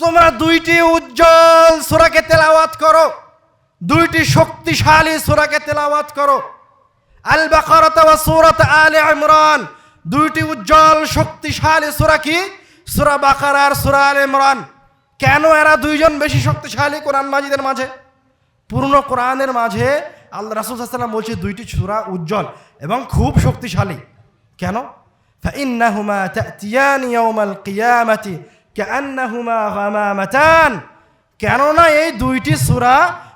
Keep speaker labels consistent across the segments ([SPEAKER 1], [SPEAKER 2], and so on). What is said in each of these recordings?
[SPEAKER 1] তোমরা দুইটি উজ্জ্বল সুরাকে তেলাওয়াত করো। দুইটি শক্তিশালী সূরাকে তেলাওয়াত করো। আল বাকারাত ওয়া সূরাত আলে ইমরান। দুইটি উজ্জ্বল শক্তিশালী সূরা কি? সূরা বাকারা আর সূরা আলে ইমরান। কেন এরা দুইজন বেশি শক্তিশালী কোরআন মাজিদের মাঝে? পূর্ণ কোরআনের মাঝে আল্লাহ রাসুল সাল্লাম বলছে দুইটি সূরা উজ্জ্বল এবং খুব শক্তিশালী। কেন? فإنهما تأتيان يوم القيامة كأنهما غمامتان কেননা এই দুইটি সূরা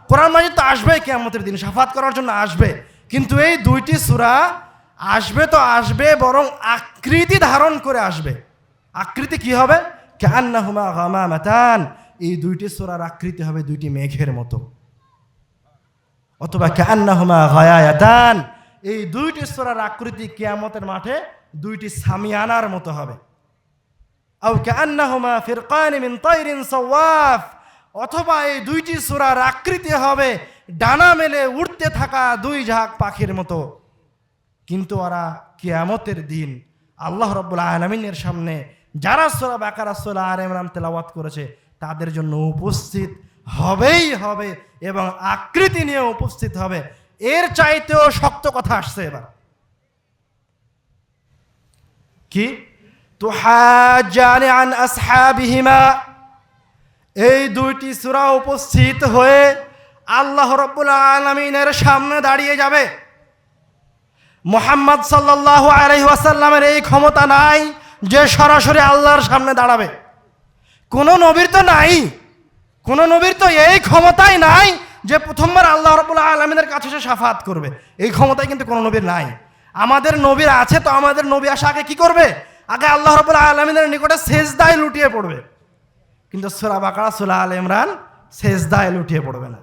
[SPEAKER 1] কোরআন মাজিদ তো আসবে কেমতের দিন সাফাত করার জন্য আসবে কিন্তু এই দুইটি সূরা আসবে তো আসবে বরং আকৃতি ধারণ করে আসবে আকৃতি কি হবে কান্নাহুমা গামামাতান এই দুইটি সূরার আকৃতি হবে দুইটি মেঘের মতো অথবা কান্নাহুমা গায়ায়াতান এই দুইটি সোরার আকৃতি কিয়ামতের মাঠে দুইটি সামিয়ানার মতো হবে। অথবা এই দুইটি সূরার আকৃতি হবে ডানা মেলে উড়তে থাকা দুই ঝাঁক পাখির মতো। কিন্তু ওরা কিয়ামতের দিন আল্লাহ রব্বুল আলমিনের সামনে যারা সোরা বাকারা সোলা আর ইমরান তেলাওয়াত করেছে, তাদের জন্য উপস্থিত হবেই হবে এবং আকৃতি নিয়ে উপস্থিত হবে। এর চাইতেও শক্ত কথা আসছে এবার। কি? তুহাজানে আন এই দুইটি সূরা উপস্থিত হয়ে আল্লাহ রব্বুল আলমিনের সামনে দাঁড়িয়ে যাবে। মোহাম্মদ সাল্লাহ ওয়াসাল্লামের এই ক্ষমতা নাই যে সরাসরি আল্লাহর সামনে দাঁড়াবে। কোনো নবীর তো নাই। কোনো নবীর তো এই ক্ষমতাই নাই যে প্রথমবার আল্লাহ রবুল্লা আলমিনের কাছে সে সাফাত করবে। এই ক্ষমতায় কিন্তু কোনো নবীর নাই। আমাদের নবীর আছে তো আমাদের নবী আসা আগে কী করবে? আগে আল্লাহ রবুল্লা আলমিনের নিকটে সেজদায় লুটিয়ে পড়বে। কিন্তু সোরা বাকারা সোলা আল ইমরান সেজদায় লুটিয়ে পড়বে না।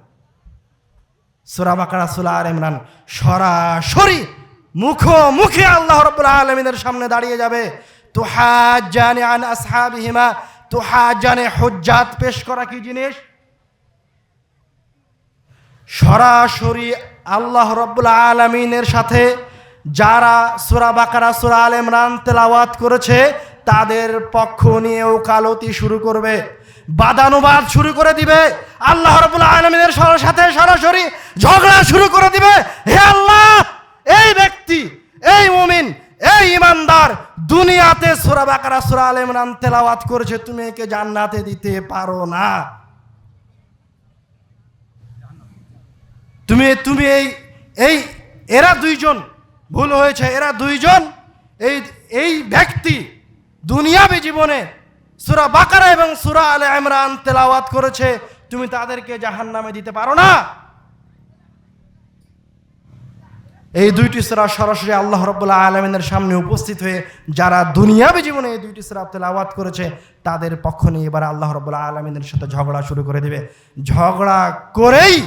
[SPEAKER 1] সোরা বাকারা সোলা আল ইমরান সরাসরি মুখোমুখি আল্লাহ রব্বুল আলমিনের সামনে দাঁড়িয়ে যাবে। তো হাজানে আন আসহাবিহিমা তো হাজানে হজ্জাত পেশ করা কি জিনিস? সরাসরি আল্লাহ রব্বুল আলমিনের সাথে যারা সুরা বাকারা, সুরা আল ইমরান তেলাওয়াত করেছে, তাদের পক্ষ নিয়ে ওকালতি শুরু করবে, বাদানুবাদ শুরু করে দিবে, আল্লাহ রব্বুল আলমিনের সাথে সরাসরি ঝগড়া শুরু করে দিবে। হে আল্লাহ, এই ব্যক্তি, এই মুমিন, এই ইমানদার দুনিয়াতে সুরা বাকারা, সুরা আল ইমরান তেলাওয়াত করেছে, তুমি একে জান্নাতে দিতে পারো না। তুমি তুমি এই এই, এরা দুইজন, ভুল হয়েছে, এরা দুইজন, এই এই ব্যক্তি দুনিয়াবী জীবনে সুরা বাকারা এবং সুরা আলে ইমরান তেলাওয়াত করেছে, তুমি তাদেরকে জাহান নামে দিতে পারো না। এই দুইটি সুরা সরাসরি আল্লাহ রব্বুল্লাহ আলমিনের সামনে উপস্থিত হয়ে যারা দুনিয়াবী জীবনে এই দুইটি সুরা তেলাওয়াত করেছে, তাদের পক্ষ নিয়ে এবার আল্লাহ রব্বুল্লাহ আলমিনের সাথে ঝগড়া শুরু করে দেবে। ঝগড়া করেই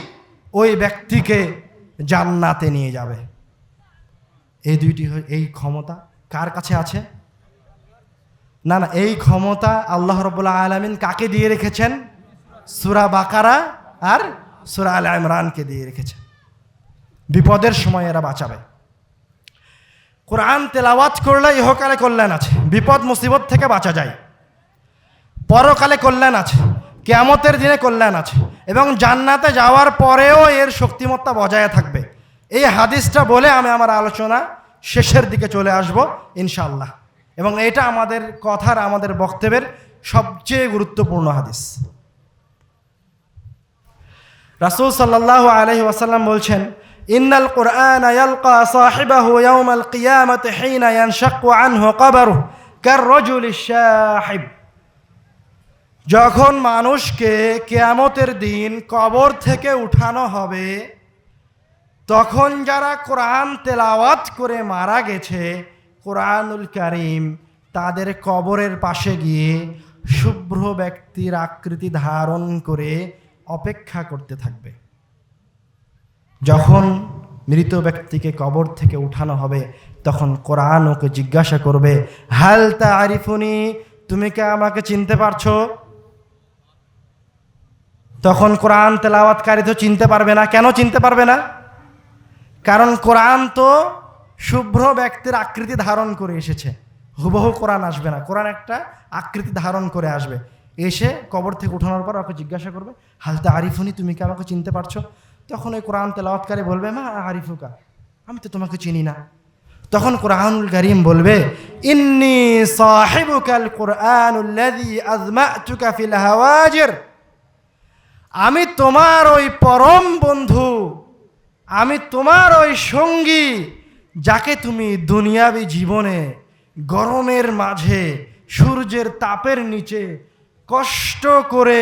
[SPEAKER 1] ওই ব্যক্তিকে জান্নাতে নিয়ে যাবে। এই দুইটি এই ক্ষমতা কার কাছে আছে? না না, এই ক্ষমতা আল্লাহ রব্বুল্লাহ আলমিন কাকে দিয়ে রেখেছেন? সুরা বাকারা আর সুরা আল ইমরানকে দিয়ে রেখেছেন। বিপদের সময় এরা বাঁচাবে। কোরআন তেলাওয়াত করলে ইহকালে কল্যাণ আছে, বিপদ, মুসিবত থেকে বাঁচা যায়। পরকালে কল্যাণ আছে কেয়ামতের দিনে কল্যাণ আছে এবং জান্নাতে যাওয়ার পরেও এর শক্তিমত্তা বজায় থাকবে। এই হাদিসটা বলে আমি আমার আলোচনা শেষের দিকে চলে আসব ইনশাল্লাহ এবং এটা আমাদের কথার, আমাদের বক্তব্যের সবচেয়ে গুরুত্বপূর্ণ হাদিস। রাসূল সাল্লাল্লাহু আলাইহি ওয়াসাল্লাম বলছেন, ইন্নাল কুরআন ইয়ালকা সাহিবাহু ইয়াউমাল কিয়ামাতি হিনা ইয়ানশাক্কু আনহু কবরুহু কাররাজুলি শাহিব। যখন মানুষকে কেয়ামতের দিন কবর থেকে উঠানো হবে, তখন যারা কোরআন তেলাওয়াত করে মারা গেছে, কোরআনুল কারিম তাদের কবরের পাশে গিয়ে শুভ্র ব্যক্তির আকৃতি ধারণ করে অপেক্ষা করতে থাকবে। যখন মৃত ব্যক্তিকে কবর থেকে উঠানো হবে, তখন কোরআন ওকে জিজ্ঞাসা করবে, হাল তা আরিফুনি তুমি কে আমাকে চিনতে পারছ? তখন কোরআন তেলাওয়াতকারী তো চিনতে পারবে না। কেন চিনতে পারবে না? কারণ কোরআন তো শুভ্র ব্যক্তির আকৃতি ধারণ করে এসেছে। হুবহু কোরআন আসবে না। কোরআন একটা আকৃতি ধারণ করে আসবে। এসে কবর থেকে উঠানোর পর ওকে জিজ্ঞাসা করবে হালতা আরিফুনি, তুমি কি আমাকে চিনতে পারছ? তখন ওই কোরআন তেলাওয়াতকারী বলবে, মা আরিফুকা, আমি তো তোমাকে চিনি না। তখন কোরআনুল করিম বলবে, ইন্নি সাহিবুকাল কোরআনুল্লাযী আযমাতুকা ফিল হাওয়াজির। আমি তোমার ওই পরম বন্ধু, আমি তোমার ওই সঙ্গী যাকে তুমি দুনিয়াবি জীবনে গরমের মাঝে, সূর্যের তাপের নিচে কষ্ট করে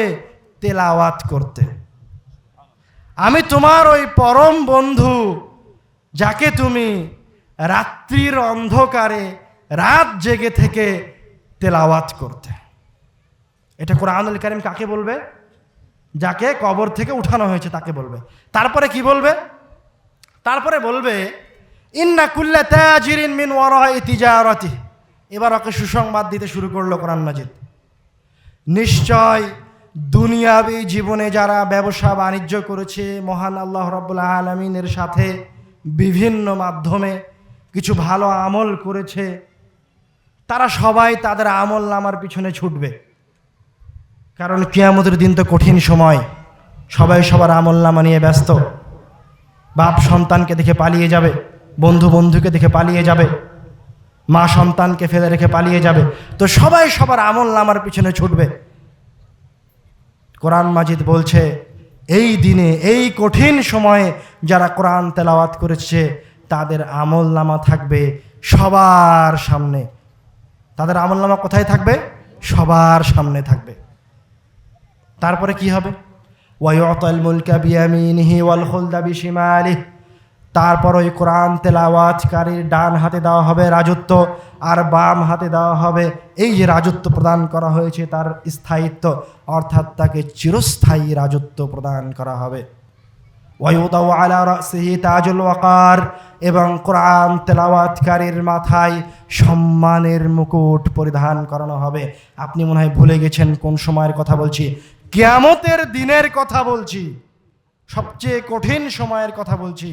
[SPEAKER 1] তেলাওয়াত করতে। আমি তোমার ওই পরম বন্ধু যাকে তুমি রাত্রির অন্ধকারে রাত জেগে থেকে তেলাওয়াত করতে। এটা কোরআনুল কারিম কাকে বলবে? যাকে কবর থেকে উঠানো হয়েছে তাকে বলবে। তারপরে কি বলবে? তারপরে বলবে, ইন্না কুল্লা তাজিরিন মিন ওয়ারাই তিজারাতি। এবার ওকে সুসংবাদ দিতে শুরু করল কোরআন মাজিদ। নিশ্চয় দুনিয়াবি জীবনে যারা ব্যবসা বাণিজ্য করেছে, মহান আল্লাহ রব্বুল্লাহ আলমিনের সাথে বিভিন্ন মাধ্যমে কিছু ভালো আমল করেছে, তারা সবাই তাদের আমল নামার পিছনে ছুটবে। কারণ কিয়ামতের দিন তো কঠিন সময়। সবাই সবার আমল নামা নিয়ে ব্যস্ত। বাপ সন্তানকে দেখে পালিয়ে যাবে, বন্ধু বন্ধুকে দেখে পালিয়ে যাবে, মা সন্তানকে ফেলে রেখে পালিয়ে যাবে। তো সবাই সবার আমল নামার পিছনে ছুটবে। কোরআন মাজিদ বলছে, এই দিনে, এই কঠিন সময়ে যারা কোরআন তেলাওয়াত করেছে, তাদের আমল নামা থাকবে সবার সামনে। তাদের আমল নামা কোথায় থাকবে? সবার সামনে থাকবে। তারপরে কি হবে? ওয়াইতাল মুলকা ওয়াল তারপর ওই কোরআন তেলাওয়াতকারীর ডান হাতে দেওয়া হবে রাজত্ব আর বাম হাতে দেওয়া হবে এই যে রাজত্ব প্রদান করা হয়েছে তার স্থায়িত্ব, অর্থাৎ তাকে চিরস্থায়ী রাজত্ব প্রদান করা হবে। ওয়াকার এবং কোরআন তেলাওয়াতকারীর মাথায় সম্মানের মুকুট পরিধান করানো হবে। আপনি মনে হয় ভুলে গেছেন কোন সময়ের কথা বলছি? কিয়ামতের দিনের কথা বলছি, সবচেয়ে কঠিন সময়ের কথা বলছি।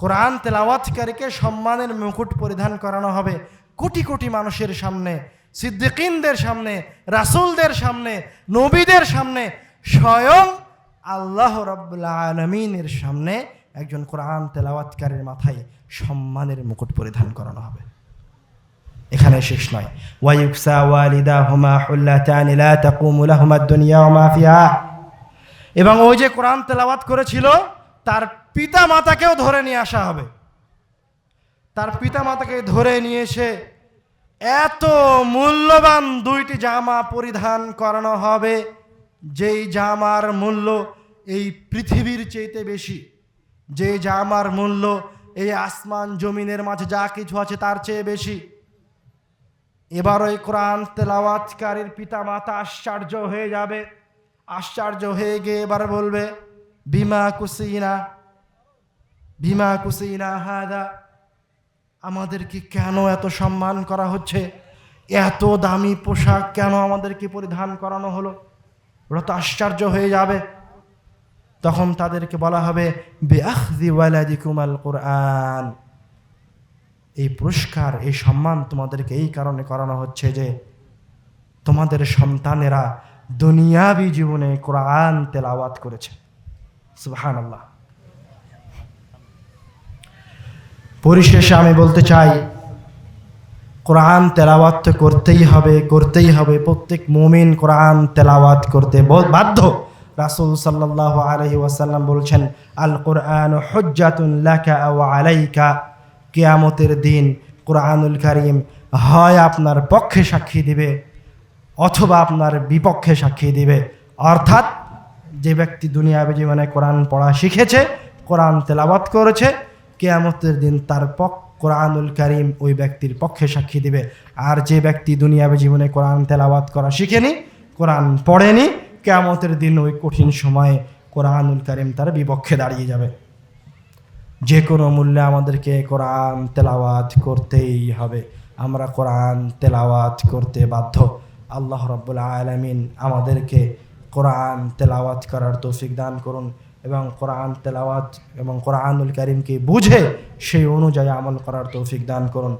[SPEAKER 1] কোরআন তেলাওয়াতকারীকে সম্মানের মুকুট পরিধান করানো হবে কোটি কোটি মানুষের সামনে, সিদ্দিকিনদের সামনে, রাসূলদের সামনে, নবীদের সামনে, স্বয়ং আল্লাহ রব্বুল্লা আলমিনের সামনে একজন কোরআন তেলাওয়াতকারীর মাথায় সম্মানের মুকুট পরিধান করানো হবে। এখানে শেষ নয়। ওয়াইকসা ওয়ালিদা হুমা হুল্লাতানি, লা তাকুমু লাহুমা দুনিয়া এবং ওই যে কোরআন তেলাওয়াত করেছিল, তার পিতা মাতাকেও ধরে নিয়ে আসা হবে। তার পিতা মাতাকে ধরে নিয়ে এসে এত মূল্যবান দুইটি জামা পরিধান করানো হবে, যেই জামার মূল্য এই পৃথিবীর চেয়েতে বেশি। যে জামার মূল্য এই আসমান জমিনের মাঝে যা কিছু আছে তার চেয়ে বেশি। এবার ওই কোরআন তেলাওয়াতকারীর পিতা মাতা আশ্চর্য হয়ে যাবে। আশ্চর্য হয়ে গিয়ে এবার বলবে, বিমা কুসিনা বিমা কুসিনা হাদা, আমাদেরকে কেন এত সম্মান করা হচ্ছে? এত দামি পোশাক কেন আমাদেরকে পরিধান করানো হলো? ওরা তো আশ্চর্য হয়ে যাবে। তখন তাদেরকে বলা হবে বেআখদি ওয়ালাদিকুমাল কোরআন। এই পুরস্কার, এই সম্মান তোমাদেরকে এই কারণে করানো হচ্ছে যে তোমাদের সন্তানেরা দুনিয়াবি জীবনে কোরআন তেলাওয়াত করেছে। সুবহান আল্লাহ পরিশেষে আমি বলতে চাই, কোরআন তেলাওয়াত তো করতেই হবে করতেই হবে। প্রত্যেক মুমিন কোরআন তেলাওয়াত করতে বাধ্য। রাসূল সাল্লাল্লাহু আলাইহি ওয়াসাল্লাম বলছেন আল কোরআন হুজ্জাতুন লাকা আলাইকা। কিয়ামতের দিন কোরআনুল কারীম হয় আপনার পক্ষে সাক্ষী দিবে অথবা আপনার বিপক্ষে সাক্ষী দিবে। অর্থাৎ যে ব্যক্তি দুনিয়াবে জীবনে কোরআন পড়া শিখেছে, কোরআন তেলাওয়াত করেছে, কেয়ামতের দিন তার পক্ষ কোরআনুল কারিম ওই ব্যক্তির পক্ষে সাক্ষী দিবে। আর যে ব্যক্তি দুনিয়াবে জীবনে কোরআন তেলাওয়াত করা শিখেনি, কোরআন পড়েনি, কেয়ামতের দিন ওই কঠিন সময়ে কোরআনুল কারিম তার বিপক্ষে দাঁড়িয়ে যাবে। যে কোনো মূল্যে আমাদেরকে কোরআন তেলাওয়াত করতেই হবে। আমরা কোরআন তেলাওয়াত করতে বাধ্য। আল্লাহ রব্বুল আলমিন আমাদেরকে কোরআন তেলাওয়াত করার তৌফিক দান করুন এবং কোরআন তেলাওয়াত এবং কোরআনুল করিমকে বুঝে সেই অনুযায়ী আমল করার তৌফিক দান করুন।